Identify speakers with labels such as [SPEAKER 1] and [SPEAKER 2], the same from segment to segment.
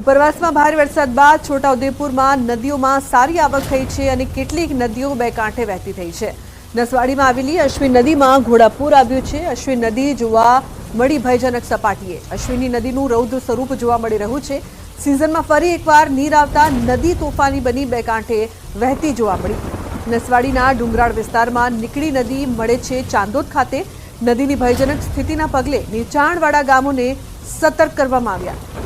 [SPEAKER 1] ઉપરવાસમાં ભારે વરસાદ બાદ છોટાઉદેપુરમાં નદીઓમાં સારી આવક થઈ છે અને કેટલીક નદીઓ બે કાંઠે વહેતી થઈ છે. નસવાડીમાં આવેલી અશ્વિન નદીમાં ઘોડાપૂર આવ્યું છે. અશ્વિન નદી જોવા મળી ભયજનક સપાટીએ. અશ્વિની નદીનું રૌદ્ર સ્વરૂપ જોવા મળી રહ્યું છે. સિઝનમાં ફરી એકવાર નીર આવતા નદી તોફાની બની બે કાંઠે વહેતી જોવા મળી. નસવાડીના ડુંગરાળ વિસ્તારમાં નીકળી નદી મળે છે ચાંદોદ ખાતે. નદીની ભયજનક સ્થિતિના પગલે નીચાણવાળા ગામોને સતર્ક કરવામાં આવ્યા.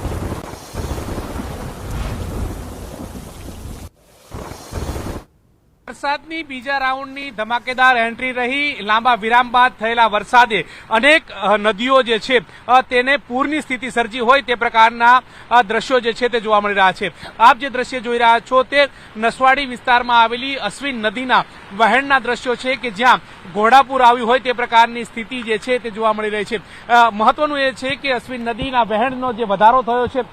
[SPEAKER 2] વરસાદની બીજા રાઉન્ડની ધમાકેદાર એન્ટ્રી રહી. લાંબા વિરામ બાદ થયેલા વરસાદે અનેક નદીઓ જે છે તેને પૂરની સ્થિતિ સર્જી હોય તે પ્રકારના દ્રશ્યો જે છે તે જોવા મળી રહ્યા છે. આપ જે દ્રશ્ય જોઈ રહ્યા છો તે નસવાડી વિસ્તારમાં આવેલી અશ્વિન નદીના વહેણના દ્રશ્યો છે કે જ્યાં ઘોડાપુર આવ્યું હોય તે પ્રકારની સ્થિતિ જે છે તે જોવા મળી રહી છે. મહત્વનું એ છે કે અશ્વિન નદીના વહેણનો જે વધારો થયો છે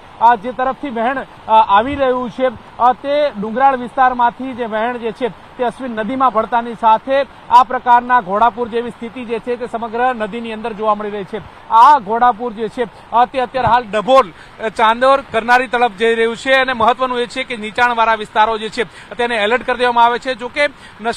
[SPEAKER 2] જે તરફથી વહેણ આવી રહ્યું છે તે ડુંગરાળ વિસ્તારમાંથી જે વહેણ જે છે તે અશ્વિન નદીમાં ભળતાની સાથે આ પ્રકારના ઘોડાપુર જેવી સ્થિતિ જે છે તે સમગ્ર નદીની અંદર જોવા મળી રહી છે. આ ઘોડાપુર જે છે તે અત્યારે હાલ ડભોલ ચાંદોર, કરનારી તરફ જઈ રહ્યું છે અને મહત્વનું એ છે કે નીચાણવાળા વિસ્તારો જે છે તેને એલર્ટ કરી દેવામાં આવે છે. જોકે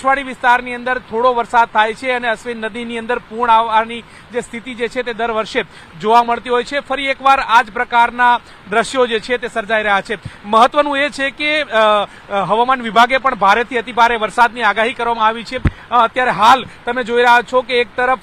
[SPEAKER 2] નસવાડી વિસ્તારની અંદર થોડો વરસાદ થાય છે અને અશ્વિન નદીની અંદર પૂર્ણ આવવાની જે સ્થિતિ જે છે તે દર વર્ષે જોવા મળતી હોય છે. ફરી એકવાર આ જ પ્રકારના દ્રશ્યો જે છે તે સર્જાઈ રહ્યા છે. મહત્વનું એ છે કે હવામાન વિભાગે પણ ભારેથી અતિભારે વરસાદની આગાહી કરવામાં આવી છે. અત્યારે હાલ તમે જોઈ રહ્યા છો કે એક તરફ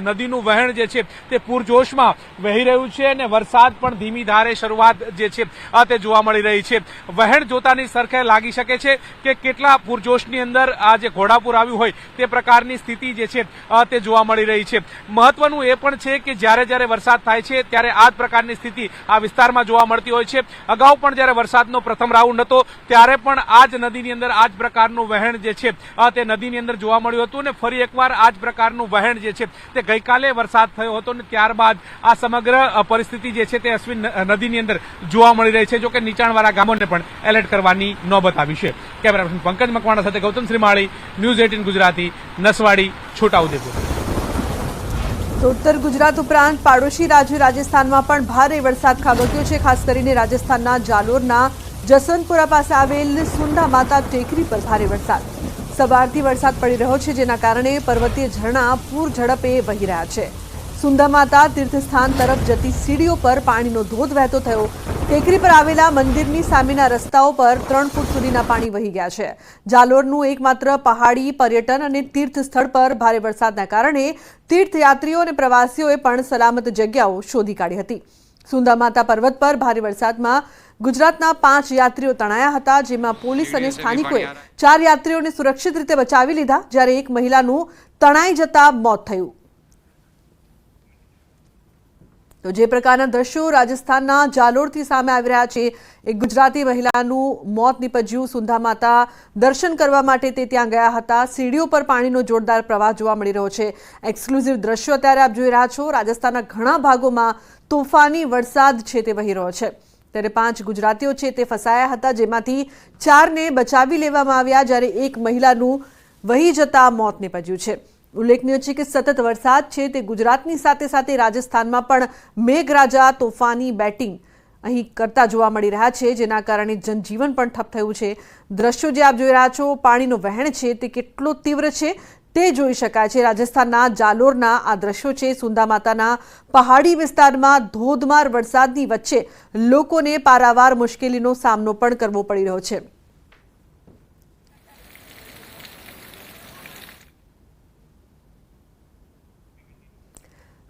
[SPEAKER 2] નદીનું વહેણ જે છે તે પૂરજોશમાં વહી રહ્યું છે અને વરસાદ પણ ધીમી ધારે શરૂઆત જે છે તે જોવા મળી રહી છે. વહેણ જોતાની સરખે લાગી શકે છે કે કેટલા પૂરજોશની અંદર આ જે ઘોડાપુર આવ્યું હોય તે પ્રકારની સ્થિતિ જે છે તે જોવા મળી રહી છે. મહત્વનું એ પણ છે કે જ્યારે જ્યારે વરસાદ થાય છે, ત્યારે આ જ પ્રકારની સ્થિતિ આ વિસ્તારમાં જોવા મળતી હોય છે. અગાઉ પણ જ્યારે વરસાદનો પ્રથમ રાઉન્ડ હતો, ત્યારે પણ આ જ નદીની અંદર આ જ પ્રકારનું વહેણ જે છે તે નદીની અંદર જોવા મળ્યું હતું અને ફરી એકવાર આ જ પ્રકારનું વહેણ જે છે, તે ગઈકાલે વરસાદ થયો હતો અને ત્યારબાદ આ સમગ્ર પરિસ્થિતિ જે છે તે અશ્વિન નદીની અંદર જોવા મળી રહી છે. જોકે નીચાણવાળા ગામોને પણ એલર્ટ કરવાની નોબત આવી છે. કેમેરામેન પંકજ મકવાણા સાથે ગૌતમ શ્રીમાળી ન્યૂઝ એટીન ગુજરાતી, નસવાડી, છોટાઉદેપુર.
[SPEAKER 1] ઉત્તર ગુજરાત ઉપરાંત પાડોશી રાજ્ય રાજસ્થાનમાં પણ ભારે વરસાદ ખાબક્યો છે, ખાસ કરીને રાજસ્થાનના જાલોરના જસવંતપુરા પાસે આવેલ સુંદા માતા ટેકરી પર ભારે વરસાદ. સવારથી વરસાદ પડી રહ્યો છે, જેના કારણે પર્વતીય ઝરણા પૂર ઝડપે વહી રહ્યા છે. સુંદા માતા તીર્થસ્થાન તરફ જતી સીડીઓ પર પાણીનો ધોધ વહેતો થયો ટેકરી પર આવેલા મંદિરની સામેના રસ્તાઓ પર ત્રણ ફૂટ સુધીના પાણી વહી ગયા છે. જાલોરનું એકમાત્ર પહાડી પર્યટન અને તીર્થ સ્થળ પર ભારે વરસાદના કારણે તીર્થયાત્રીઓ અને પ્રવાસીઓએ પણ સલામત જગ્યાઓ શોધી કાઢી હતી. સુંદામાતા પર્વત પર ભારે વરસાદમાં ગુજરાતના પાંચ યાત્રીઓ તણાયા હતા જેમાં પોલીસ અને સ્થાનિકોએ ચાર યાત્રીઓને સુરક્ષિત રીતે બચાવી લીધા જ્યારે એક મહિલાનું તણાઈ જતા મોત થયું. તો જે પ્રકારના દ્રશ્યો રાજસ્થાનના જાલોરથી સામે આવી રહ્યા છે, એક ગુજરાતી મહિલાનું મોત નીપજ્યું. સુંધા માતા દર્શન કરવા માટે તે ત્યાં ગયા હતા. સીડીઓ પર પાણીનો જોરદાર પ્રવાહ જોવા મળી રહ્યો છે. એક્સક્લુઝિવ દ્રશ્યો અત્યારે આપ જોઈ રહ્યા છો. રાજસ્થાનના ઘણા ભાગોમાં તોફાની વરસાદ છે તે વહી રહ્યો છે. ત્યારે પાંચ ગુજરાતીઓ છે તે ફસાયા હતા, જેમાંથી ચારને બચાવી લેવામાં આવ્યા, જ્યારે એક મહિલાનું વહી જતા મોત નીપજ્યું છે. ઉલ્લેખનીય છે કે સતત વરસાદ છે તે ગુજરાતની સાથે સાથે રાજસ્થાનમાં પણ મેઘરાજા તોફાની બેટિંગ અહીં કરતા જોવા મળી રહ્યા છે, જેના કારણે જનજીવન પણ ઠપ થયું છે. દ્રશ્યો જે આપ જોઈ રહ્યા છો, પાણીનો વહેણ છે તે કેટલો તીવ્ર છે તે જોઈ શકાય છે. રાજસ્થાનના જાલોરના આ દ્રશ્યો છે, સુંદા માતાના પહાડી વિસ્તારમાં ધોધમાર વરસાદની વચ્ચે લોકોને પારાવાર મુશ્કેલીનો સામનો પણ કરવો પડી રહ્યો છે.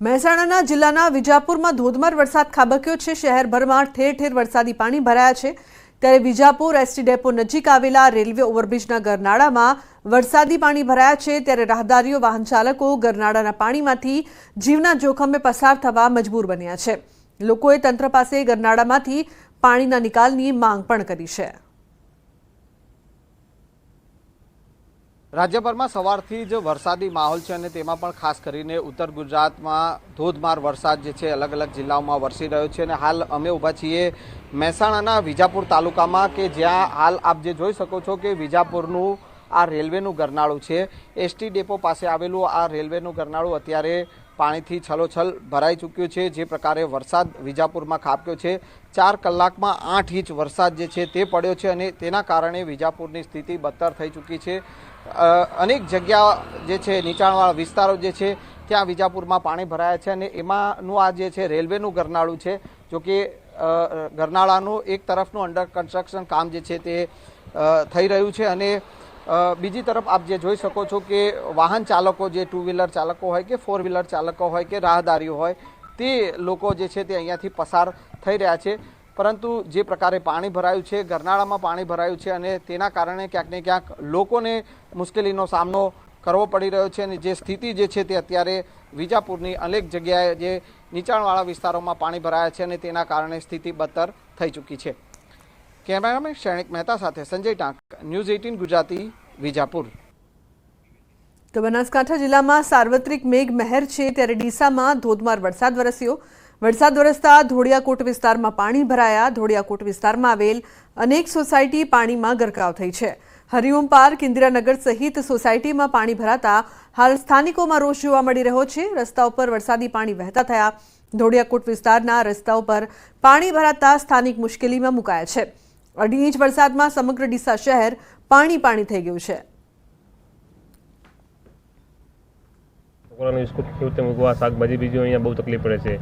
[SPEAKER 1] મહેસાણાના જિલ્લાના વિજાપુરમાં ધોધમાર વરસાદ ખાબક્યો છે. શહેરભરમાં ઠેર ઠેર વરસાદી પાણી ભરાયા છે. ત્યારે વિજાપુર એસટી ડેપો નજીક આવેલા રેલવે ઓવરબ્રિજના ગરનાળામાં વરસાદી પાણી ભરાયા છે. ત્યારે રાહદારીઓ વાહન ચાલકો ગરનાળાના પાણીમાંથી જીવના જોખમે પસાર થવા મજબૂર બન્યા છે. લોકોએ તંત્ર પાસે ગરનાળામાંથી પાણીના નિકાલની માંગ પણ કરી છે.
[SPEAKER 3] રાજ્યભરમાં સવારથી જ વરસાદી માહોલ છે અને તેમાં પણ ખાસ કરીને ઉત્તર ગુજરાતમાં ધોધમાર વરસાદ જે છે અલગ અલગ જિલ્લાઓમાં વરસી રહ્યો છે અને હાલ અમે ઊભા છીએ મહેસાણાના વિજાપુર તાલુકામાં કે જ્યાં હાલ આપ જે જોઈ શકો છો કે વિજાપુરનું આ રેલવેનું ગરનાળું છે. એસટી ડેપો પાસે આવેલું આ રેલવેનું ગરનાળું અત્યારે પાણીથી છલોછલ ભરાઈ ચૂક્યું છે. જે પ્રકારે વરસાદ વિજાપુરમાં ખાબક્યો છે. ચાર કલાકમાં આઠ ઇંચ વરસાદ જે છે તે પડ્યો છે અને તેના કારણે વિજાપુરની સ્થિતિ બદતર થઈ ચૂકી છે. અનેક જગ્યા જે છે, નીચાણવાળા વિસ્તારો જે છે, ત્યાં વિજાપુરમાં પાણી ભરાયા છે અને એમાંનું આ જે છે, રેલવેનું ગરનાળું છે, જો કે ગરનાળાનું એક તરફનું અંડર કન્સ્ટ્રક્શન કામ જે છે તે થઈ રહ્યું છે અને બીજી તરફ આપ જે જોઈ શકો છો કે વાહન ચાલકો જે ટુ વ્હીલર ચાલકો હોય કે ફોર વ્હીલર ચાલકો હોય કે રાહદારીઓ હોય, તે લોકો જે છે તે અહીંયાથી પસાર થઈ રહ્યા છે. પરંતુ જે પ્રકારે પાણી ભરાયું છે, ગરનાળામાં પાણી ભરાયું છે અને તેના કારણે ક્યાંક ને ક્યાંક લોકોને મુશ્કેલીનો સામનો કરવો પડી રહ્યો છે અને જે સ્થિતિ જે છે તે અત્યારે વિજાપુરની અનેક જગ્યાએ જે નીચાણવાળા વિસ્તારોમાં પાણી ભરાયા છે અને તેના કારણે સ્થિતિ બદતર થઈ ચૂકી છે. કેમેરામેન શ્રેણિક મહેતા સાથે સંજય ટાંક, ન્યૂઝ એઇટીન ગુજરાતી, વિજાપુર.
[SPEAKER 1] તો બનાસકાંઠા જિલ્લામાં સાર્વત્રિક મેઘ મહેર છે, ત્યારે ડીસામાં ધોધમાર વરસાદ વરસ્યો. વરસાદ વરસતા ધોળિયાકોટ વિસ્તારમાં પાણી ભરાયા. ધોળિયાકોટ વિસ્તારમાં આવેલ અનેક સોસાયટી પાણીમાં ગરકાવ થઈ છે. હરિઓમ પાર્ક, ઇન્દિરાનગર સહિત સોસાયટીમાં પાણી ભરાતા હાલ સ્થાનિકોમાં રોષ જોવા મળી રહ્યો છે. રસ્તા ઉપર વરસાદી પાણી વહેતા થયા. ધોળિયાકોટ વિસ્તારના રસ્તા ઉપર પાણી ભરાતા સ્થાનિક મુશ્કેલીમાં મુકાયા છે. અઢી ઇંચ વરસાદમાં સમગ્ર ડીસા શહેર પાણી પાણી થઈ ગયું છે.
[SPEAKER 4] છોકરાનું સ્કૂલ ખેડૂતે મૂકવા, શાકભાજી, બીજું અહીંયા બહુ તકલીફ પડે છે.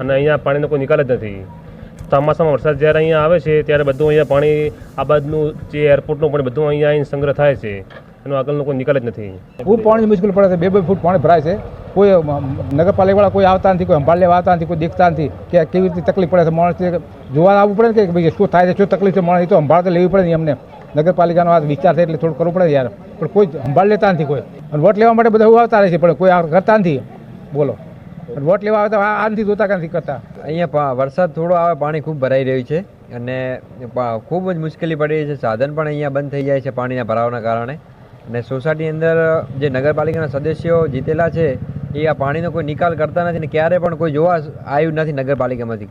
[SPEAKER 4] અને અહીંયા પાણીનો કોઈ નિકાલ જ નથી. ચોમાસામાં વરસાદ જ્યારે અહીંયા આવે છે, ત્યારે બધું અહીંયા પાણી, આ બાજુનું જે એરપોર્ટનું પણ બધું અહીંયા આવીને સંગ્રહ થાય છે. એનો આગળનો કોઈ નિકાલ જ નથી.
[SPEAKER 5] ખૂબ પાણીની મુશ્કેલ પડે છે. બે બે ફૂટ પાણી ભરાય છે. કોઈ નગરપાલિકાવાળા કોઈ આવતા નથી, કોઈ સંભાળ લેવા આવતા નથી, કોઈ દેખતા નથી કે કેવી રીતે તકલીફ પડે છે. માણસ જોવા આવવું પડે ને કે ભાઈ શું થાય છે, શું તકલીફ છે? માણસ એ તો સંભાળ લેવી પડે ને એમને. નગરપાલિકાનો આ વિચાર થાય એટલે થોડું કરવું પડે યાર. પણ કોઈ સંભાળ લેતા નથી કોઈ. અને વોટ લેવા માટે બધા આવતા રહે છે, પણ કોઈ કરતા નથી. બોલો. વોટ લેવા આવે તો આ આ નથી જોતા નથી કરતા?
[SPEAKER 6] અહીંયા વરસાદ થોડો આવે, પાણી ખૂબ ભરાઈ રહ્યું છે. અને ખૂબ જ મુશ્કેલી પડી રહી છે. સાધન પણ અહીંયા બંધ થઈ જાય છે પાણીના ભરાવાના કારણે. અને સોસાયટી અંદર જે નગરપાલિકાના સદસ્યો જીતેલા છે, એ આ પાણીનો કોઈ નિકાલ કરતા નથી ને ક્યારે પણ કોઈ જોવા આવ્યું નથી નગરપાલિકામાંથી.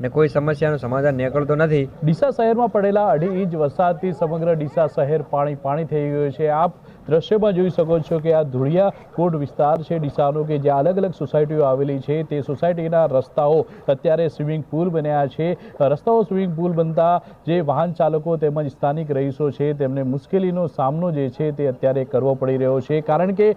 [SPEAKER 6] ને કોઈ સમસ્યાનું સમાધાન નીકળતો નથી.
[SPEAKER 7] ડીસા શહેરમાં પડેલા અઢી ઇંચ વરસાદથી સમગ્ર ડીસા શહેર પાણી પાણી થઈ ગયું છે. આપ દ્રશ્યમાં જોઈ શકો છો કે આ ધુળિયા કોટ વિસ્તાર છે. ડીસાનો કે જ્યાં અલગ અલગ સોસાયટીઓ આવેલી છે. તે સોસાયટીના રસ્તાઓ અત્યારે સ્વિમિંગ પુલ બન્યા છે. રસ્તાઓ સ્વિમિંગ પુલ બનતા જે વાહન ચાલકો તેમજ સ્થાનિક રહીશો છે તેમને મુશ્કેલીનો સામનો જે છે તે અત્યારે કરવો પડી રહ્યો છે. કારણ કે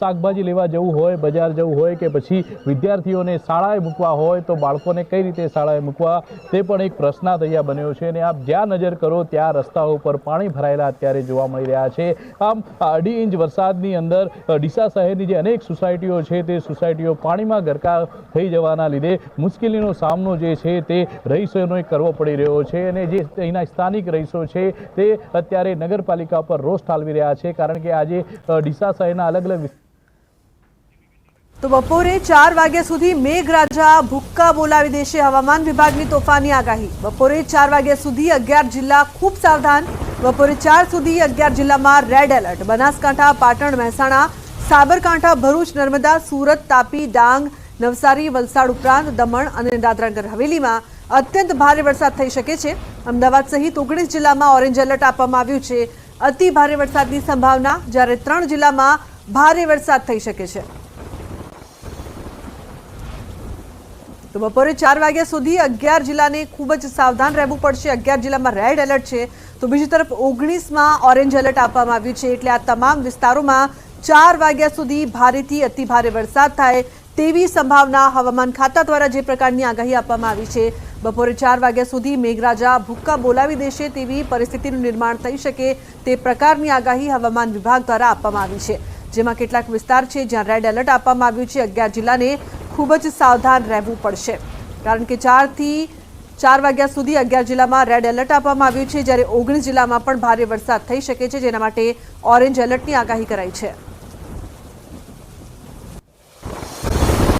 [SPEAKER 7] શાકભાજી લેવા જવું હોય, બજાર જવું હોય કે પછી વિદ્યાર્થીઓને શાળાએ મૂકવા હોય તો બાળકોને કઈ રીતે શાળાએ મૂકવા? તે પણ એક પ્રશ્ન અહીંયા બન્યો છે અને આપ જ્યાં નજર કરો ત્યાં રસ્તાઓ પર પાણી ભરાયેલા અત્યારે જોવા મળી રહ્યા છે. આમ અઢી ઇંચ વરસાદની અંદર ડીસા શહેરની જે અનેક સોસાયટીઓ છે તે સોસાયટીઓ પાણીમાં ગરકાવ થઈ જવાના લીધે મુશ્કેલીનો સામનો જે છે તે રહીશોનો કરવો પડી રહ્યો છે અને જે અહીંના સ્થાનિક રહીશો છે તે અત્યારે નગરપાલિકા પર રોષ ઠાલવી રહ્યા છે કારણ કે આજે ડીસા શહેરના અલગ અલગ
[SPEAKER 1] તો બપોરે ચાર વાગ્યા સુધી મેઘરાજા ભુક્કા બોલાવી દેશે હવામાન વિભાગની તોફાની આગાહી. બપોરે ચાર વાગ્યા સુધી અગિયાર જિલ્લા ખૂબ સાવધાન બપોરે ચાર સુધી અગિયાર જિલ્લામાં રેડ એલર્ટ. બનાસકાંઠા, પાટણ, મહેસાણા, સાબરકાંઠા, ભરૂચ, નર્મદા, સુરત, તાપી, ડાંગ, નવસારી, વલસાડ ઉપરાંત દમણ અને દાદરાનગર હવેલીમાં અત્યંત ભારે વરસાદ થઈ શકે છે. અમદાવાદ સહિત ઓગણીસ જિલ્લામાં ઓરેન્જ એલર્ટ આપવામાં આવ્યું છે. અતિ ભારે વરસાદની સંભાવના, જ્યારે ત્રણ જિલ્લામાં ભારે વરસાદ થઈ શકે છે. તો બપોરે ચાર વાગ્યા સુધી અગિયાર જિલ્લાને ખૂબ જ સાવધાન રહેવું પડશે. અગિયાર જિલ્લામાં રેડ એલર્ટ છે. તો બીજી તરફ ઓગણીસમાં ઓરેન્જ એલર્ટ આપવામાં આવ્યું છે એટલે આ તમામ વિસ્તારોમાં ચાર વાગ્યા સુધી ભારેથી અતિ ભારે વરસાદ થાય તેવી સંભાવના હવામાન ખાતા દ્વારા જે પ્રકારની આગાહી આપવામાં આવી છે. બપોરે ચાર વાગ્યા સુધી મેઘરાજા ભૂક્કા બોલાવી દેશે તેવી પરિસ્થિતિનું નિર્માણ થઈ શકે તે પ્રકારની આગાહી હવામાન વિભાગ દ્વારા આપવામાં આવી છે. જેમાં કેટલાક વિસ્તાર છે જ્યાં રેડ એલર્ટ આપવામાં આવ્યું છે. અગિયાર જિલ્લાને ખૂબ જ સાવધાન રહેવું પડશે. કારણ કે ચારથી ચાર વાગ્યા સુધી અગિયાર જિલ્લામાં રેડ એલર્ટ આપવામાં આવ્યું છે. જ્યારે ઓગણીસ જિલ્લામાં પણ ભારે વરસાદ થઈ શકે છે, જેના માટે ઓરેન્જ એલર્ટની આગાહી કરાઈ છે.